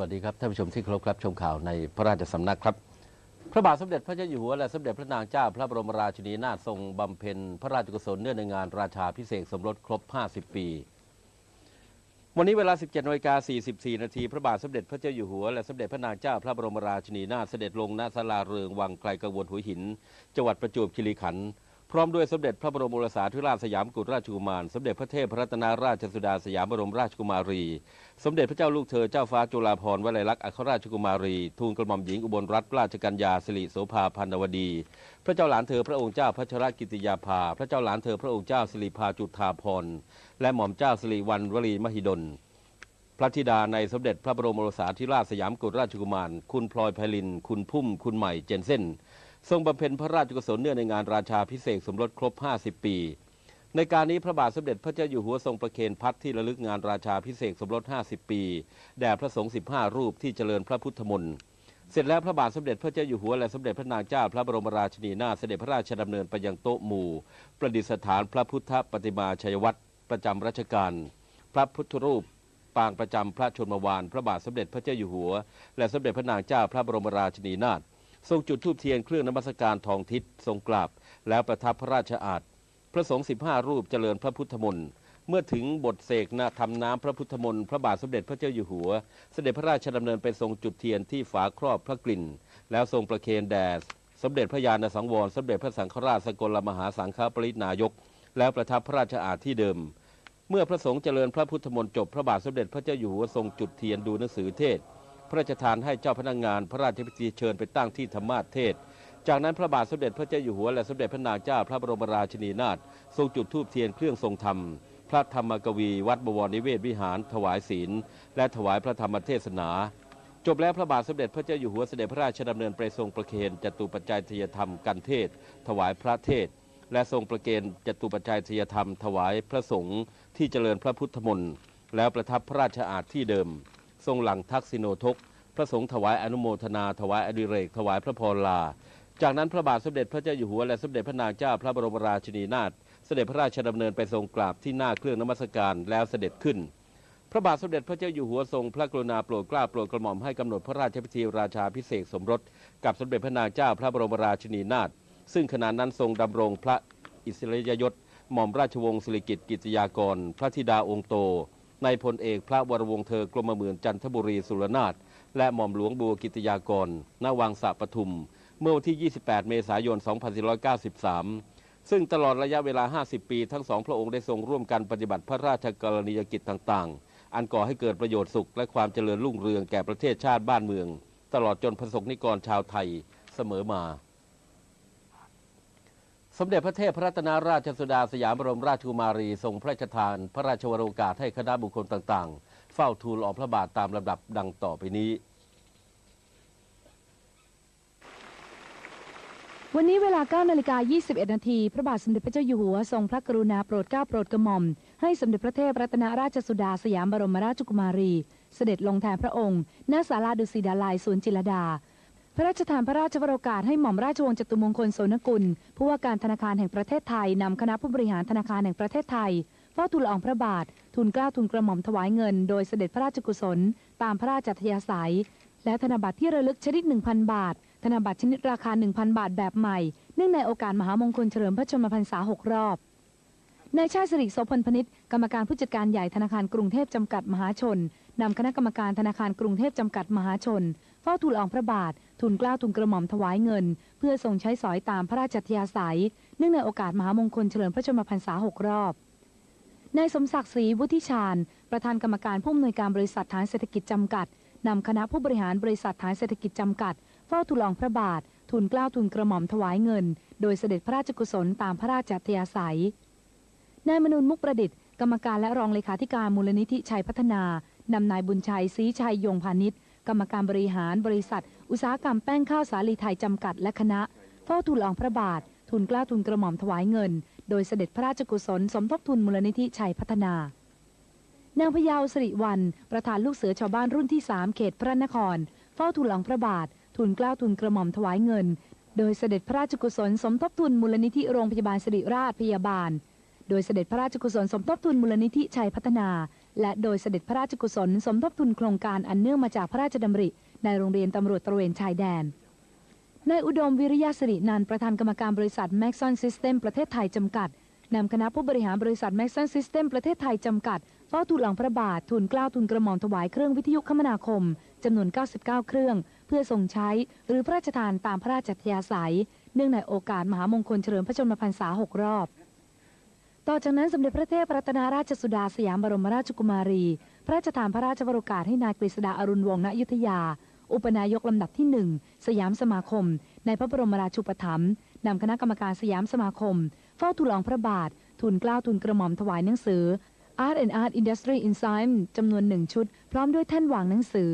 วัสดีครับท่านผู้ชมที่เคารพครับชมข่าวในพระราชสำนักครับ พระบาทสมเด็จพระเจ้าอยู่หัวและสมเด็จพระนางเจ้าพระบรมราชินีนาถทรงบำเพ็ญพระราชกุศลเนื่องในงานราชาพิเศษสมรสครบ 50 ปี วันนี้เวลา 17นาฬิกา44 นาทีพระบาทสมเด็จพระเจ้าอยู่หัวและสมเด็จพระนางเจ้าพระบรมราชินีนาถเสด็จลงณศาลาเรืองวังไกลกังวลหัวหิน จังหวัดประจวบคีรีขันธ์ พร้อมด้วยสมเด็จพระบรมโอรสาธิราชสยามกุฎราชกุมาร สมเด็จพระเทพรัตนราชสุดาสยามบรมราชกุมารี สมเด็จพระเจ้าลูกเธอเจ้าฟ้าจุฬาภรณ์วลัยลักษณ์อัครราชกุมารี ทูลกระหม่อมหญิงอุบลรัตนราชกัญญาสิริโสภาพันวดี พระเจ้าหลานเธอพระองค์เจ้าพัชรกิติยาภา พระเจ้าหลานเธอพระองค์เจ้าสิริภาจุฑาภรณ์และหม่อมเจ้าสิริวัณวลีมหิดลพระธิดาในสมเด็จพระบรมโอรสาธิราชสยามกุฎราชกุมาร คุณพลอยไพลิน คุณพุ่ม คุณใหม่เจนเซ่น ทรงบำเพ็ญพระราชกุศลเนื่องในงานราชาพิเศษสมรสครบ 50 ปี ในการนี้พระบาทสมเด็จพระเจ้าอยู่หัวทรงประเคนพัดที่ระลึกงานราชาพิเศษสมรส 50 ปี แด่พระสงฆ์ 15 รูปที่เจริญพระพุทธมนต์เสร็จแล้วพระบาทสมเด็จพระเจ้าอยู่หัวและสมเด็จพระนางเจ้าพระบรมราชินีนาถเสด็จพระราชดำเนินไปยังโต๊ะหมู่ ประดิษฐานพระพุทธปฏิมาชัยวัตรประจำรัชกาลพระพุทธรูปปางประจำพระชนมวาน พระบาทสมเด็จพระเจ้าอยู่หัว และสมเด็จพระนางเจ้าพระบรมราชินีนาถ ทรงจุดธูปเทียนเครื่องนมัสการทองทิศทรงกราบ แล้วประทับพระราชอาณพระสงฆ์15รูปเจริญพระพุทธมนต์เมื่อถึงบทเสกนาทำน้ำพระพุทธมนต์พระบาทสมเด็จพระเจ้าอยู่หัว เสด็จพระราชดำเนินไปทรงจุดเทียนที่ฝาครอบพระกลิ่น แล้วทรงประเคนแด่สมเด็จพระญาณสังวร สมเด็จพระสังฆราชสกลมหาสังฆปรินายก แล้วประทับพระราชอาณที่เดิม เมื่อพระสงฆ์เจริญพระพุทธมนต์จบพระบาทสมเด็จพระเจ้าอยู่หัวทรงจุดเทียนดูหนังสือเทศ พระราชทานให้เจ้าพนักงานพระราชพิธีเชิญไปตั้งที่ธรรมาเทศ จากนั้นพระบาทสมเด็จพระเจ้าอยู่หัวและสมเด็จพระนางเจ้าพระบรมราชินีนาถทรงจุดธูปเทียนเครื่องทรงธรรม พระธรรมกวี วัดบวรนิเวศวิหาร ถวายศีล และถวายพระธรรมเทศนา จบแล้วพระบาทสมเด็จพระเจ้าอยู่หัวเสด็จพระราชดำเนินไปทรงประเคนจตุปัจจัยทยธรรมกันเทศ ถวายพระเทศ และทรงประเคนจตุปัจจัยทยธรรม ถวายพระสงฆ์ที่เจริญพระพุทธมนต์แล้วประทับพระราชอาณที่เดิม ทรงหลังทักษิโนทก พระสงฆ์ถวายอนุโมทนา ถวายอดิเรก ถวายพระพรลา จากนั้นพระบาทสมเด็จพระเจ้าอยู่หัวและสมเด็จพระนางเจ้าพระบรมราชินีนาถเสด็จพระราชดำเนินไปทรงกราบที่หน้าเครื่องนมัสการแล้วเสด็จขึ้น พระบาทสมเด็จพระเจ้าอยู่หัวทรง พระกรุณาโปรดเกล้าโปรดกระหม่อมให้กำหนดพระราชพิธีราชาพิเศษสมรส กับสมเด็จพระนางเจ้าพระบรมราชินีนาถซึ่งขณะนั้นทรงดำรงพระอิสริยยศหม่อมราชวงศ์สิริกิติ์กิจยากร พระธิดาองค์โต ในพลเอกพระวรวงเธอกรมเมืองจันทบุรีสุรนาถและหม่อมหลวงบัวกิติยากรณวังสะปทุม เมื่อวันที่ 28 เมษายน 2493 ซึ่งตลอดระยะเวลา 50 ปีทั้งสองพระองค์ได้ทรงร่วมกันปฏิบัติพระราชกรณียกิจต่างๆ อันก่อให้เกิดประโยชน์สุขและความเจริญรุ่งเรืองแก่ประเทศชาติบ้านเมือง ตลอดจนประสบนิกรชาวไทยเสมอมา สมเด็จพระเทพพระรัตนราชสุดาสยามบรมราชกุมารีทรงพระราชทาน พระราชวโรกาสให้คณะบุคคลต่างๆ เฝ้าทูลออกพระบาทตามลำดับดังต่อไปนี้ วันนี้เวลา9นาฬิกา21 นาทีพระบาทสมเด็จพระเจ้าอยู่หัวทรงพระกรุณาโปรดเกล้าโปรดกระหม่อม ให้สมเด็จพระเทพรัตนราชสุดาสยามบรมราชกุมารี เสด็จลงแทนพระองค์ณศาลาดุสิดาลัยสวนจิรดา พระราชทานพระราชวโรกาสให้หม่อมราชวงศ์จตุมงคลโสนกุล ผู้ว่าการธนาคารแห่งประเทศไทยนำคณะผู้บริหารธนาคารแห่งประเทศไทยเฝ้าทูลละอองพระบาท ทูลเกล้าทูลกระหม่อมถวายเงิน โดยเสด็จพระราชกุศล ตามพระราชอัธยาศัย และธนบัตรที่ระลึกชนิด 1,000 บาท ธนบัตรชนิดราคา 1,000 บาทแบบใหม่ เนื่องในโอกาสมหามงคลเฉลิมพระชนมพรรษา6รอบ นายชาติสิริโสพลพนิษฐ์กรรมการผู้จัดการใหญ่ธนาคารกรุงเทพจำกัดมหาชนนำคณะกรรมการธนาคารกรุงเทพจำกัดมหาชนเฝ้าทูลอองพระบาท ทูลเกล้าทูลกระหม่อมถวายเงิน เพื่อทรงใช้สอยตามพระราชอัธยาศัย เนื่องในโอกาสมหามงคลเฉลิมพระชนมพรรษา6รอบนายสมศักดิ์ศรีวุฒิชาญ ประธานกรรมการผู้อำนวยการบริษัทฐานเศรษฐกิจจำกัดนำคณะผู้บริหารบริษัทฐานเศรษฐกิจจำกัด เฝ้าทูลอองพระบาท ทูลเกล้าทูลกระหม่อมถวายเงิน โดยเสด็จพระราชกุศลตามพระราชอัธยาศัย นายมนุนมุกประดิษฐ์กรรมการและรองเลขาธิการมูลนิธิชัยพัฒนานำนายบุญชัยศรีชัยยงพาณิชย์กรรมการบริหารบริษัท อุตสาหกรรมแป้งข้าวสาลีไทยจำกัดและคณะเฝ้าทูลละองพระบาททูลเกล้าทูลกระหม่อมถวายเงิน โดยเสด็จพระราชกุศลสมทบทุนมูลนิธิชัยพัฒนานางพยาวสิริวัน ประธานลูกเสือชาวบ้านรุ่นที่3เขตพระนคร เฝ้าทูลละองพระบาททูลเกล้าทูลกระหม่อมถวายเงิน โดยเสด็จพระราชกุศลสมทบทุนมูลนิธิโรงพยาบาลสิริราชพยาบาล โดยเสด็จพระราชกุศลสมทบทุนมูลนิธิชัยพัฒนา และโดยเสด็จพระราชกุศลสมทบทุนโครงการอันเนื่องมาจากพระราชดำริ ในโรงเรียนตำรวจตระเวนชายแดนนายอุดมวิริยสิรินันประธานกรรมการบริษัท Maxon System ประเทศไทยจำกัดนำคณะผู้บริหารบริษัท Maxon System ประเทศไทยจำกัดเฝ้าทูลหลังพระบาททูลกล้าวทูลกระหม่อมถวายเครื่องวิทยุคมนาคมจำนวน 99 เครื่อง เพื่อทรงใช้หรือพระราชทานตามพระราชอัธยาศัย เนื่องในโอกาสมหามงคลเฉลิมพระชนมพรรษา 6 รอบ ต่อจากนั้นสมเด็จพระเทพรัตนราชสุดาสยามบรมราชกุมารี พระราชทานพระราชวโรกาสให้นายกฤษดาอรุณวงศ์ณยุธยา อุปนายกลำดับที่หนึ่งสยามสมาคม ในพระบรมราชูปถัมภ์นำคณะกรรมการสยามสมาคม เฝ้าทูลอองพระบาท ทูลเกล้าทูลกระหม่อมถวายหนังสือ Art and Art Industry Enzyme จำนวนหนึ่งชุด พร้อมด้วยแท่นวางหนังสือ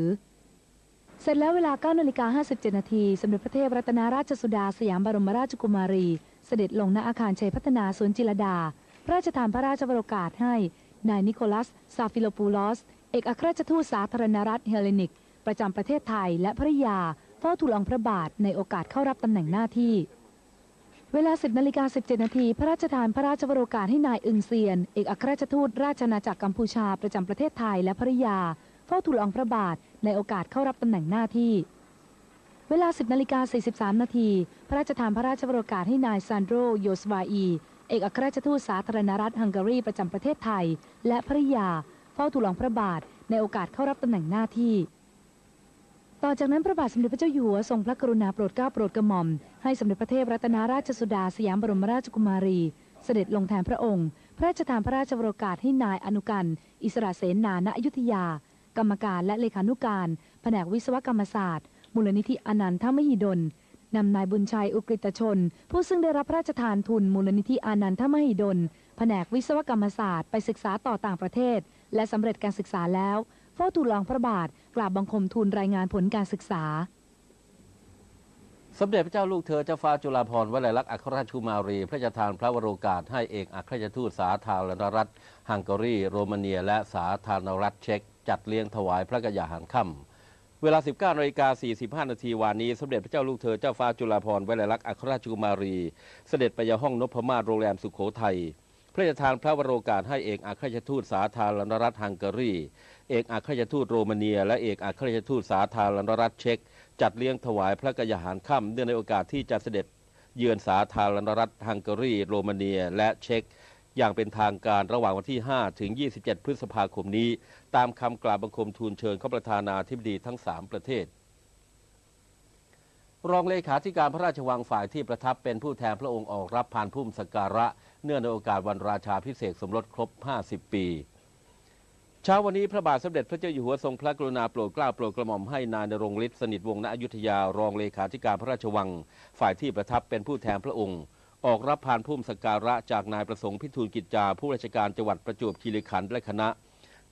เสร็จแล้วเวลา9นาฬิกา57 นาทีสมเด็จพระเทพรัตนราชสุดาสยามบรมราชกุมารี เสด็จลงณอาคารชัยพัฒนาสวนจิรดา พระราชทานพระราชวรกาสให้ นายนิโคลัส ซาฟิโลปูลอส เอกอัครราชทูตสาธารณรัฐเฮเลนิก ประจำประเทศไทยและภริยาเฝ้าทูลละองพระบาทในโอกาสเข้ารับตำแหน่งหน้าที่ เวลา 10นาฬิกา17นาทีพระราชทานพระราชวรกาสให้นายอึงเซียน เอกอัครราชทูตราชอาจักรกัมพูชาประจำประเทศไทยและภริยาเฝ้าทูลละองพระบาทในโอกาสเข้ารับตำแหน่งหน้าที่เวลา 10นาฬิกา43 นาที พระราชทานพระราชวรกาสให้นายซานโดรโยสวาอี เอกอัครราชทูตสาธารณรัฐฮังการีประจำประเทศไทย และภริยาเฝ้าทูลละองพระบาทในโอกาสเข้ารับตำแหน่งหน้าที่ ต่อจากนั้นพระบาทสมเด็จพระเจ้าอยู่หัวทรงพระกรุณาโปรดเกล้าโปรดกระหม่อม ให้สมเด็จพระเทพรัตนราชสุดาสยามบรมราชกุมารี เสด็จลงแทนพระองค์ พระราชทานพระราชวโรกาสให้นายอนุกัน อิสระเสนาณอยุธยา กรรมการและเลขานุการ แผนกวิศวกรรมศาสตร์ มูลนิธิอนันทมหิดล นำนายบุญชัยอุกฤตชน ผู้ซึ่งได้รับพระราชทานทุนมูลนิธิอานันทมหิดล แผนกวิศวกรรมศาสตร์ไปศึกษาต่อต่างประเทศ และสำเร็จการศึกษาแล้วเฝ้าทูลลอองพระบาทกราบบังคมทูลรายงานผลการศึกษา สมเด็จพระเจ้าลูกเธอเจ้าฟ้าจุฬาภรณ์วลัยลักษณ์อัครราชกุมารี พระราชทานพระวโรกาสให้เอกอัครราชทูตสาธารณรัฐฮังการี โรมาเนีย และสาธารณรัฐเช็ก จัดเลี้ยงถวายพระกยาหารค่ำ เวลา 19นาฬิกา45 นาทีวานนี้ สมเด็จพระเจ้าลูกเธอเจ้าฟ้าจุฬาภรณ์วลัยลักษณ์อัครราชกุมารี เสด็จไปยังห้องนพมาศโรงแรมสุขโขทัยพระราชทานพระวโรกาสให้เอกอัครราชทูตสาธารณรัฐฮังการี เอกอัครราชทูตโรมาเนีย และเอกอัครราชทูตสาธารณรัฐเช็ก จัดเลี้ยงถวายพระกยาหารค่ำเนื่องในโอกาสที่จะเสด็จเยือนสาธารณรัฐฮังการี โรมาเนีย และเช็ก อย่างเป็นทางการระหว่างวันที่ 5 ถึง 27 พฤษภาคมนี้ ตามคำกราบบังคมทูลเชิญเข้าประธานาธิบดีทั้ง 3 ประเทศ รองเลขาธิการพระราชวังฝ่ายที่ประทับเป็นผู้แทนพระองค์ออกรับพานพุ่มสการะ เนื่องในโอกาสวันราชาพิเศษสมรสครบ 50 ปีเช้าวันนี้พระบาทสมเด็จพระเจ้าอยู่หัวทรงพระกรุณาโปรดเกล้าโปรดกระหม่อมให้นายนรงฤทธิ์สนิทวงศ์ณอยุธยารองเลขาธิการพระราชวัง ฝ่ายที่ประทับเป็นผู้แทนพระองค์ ออกรับพานพุ่มสการะจากนายประสงค์พิทูลกิจจา ผู้ราชการจังหวัดประจวบคีรีขันธ์และคณะ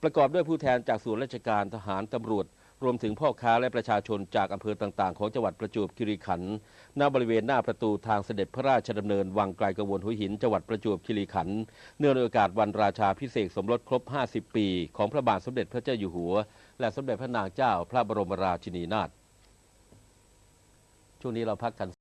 ประกอบด้วยผู้แทนจากส่วนราชการทหารตำรวจ รวมถึงพ่อค้าและประชาชนจากอำเภอต่างๆ ของจังหวัดประจวบคีรีขันธ์ณบริเวณหน้าประตูทางเสด็จพระราชดำเนินวังไกลกระวนหัวหินจังหวัดประจวบคีรีขันธ์เนื่องในโอกาสวันราชาพิเศษสมรสครบ 50 ปี ของพระบาทสมเด็จพระเจ้าอยู่หัว และสมเด็จพระนางเจ้าพระบรมราชินีนาถช่วงนี้เราพักกัน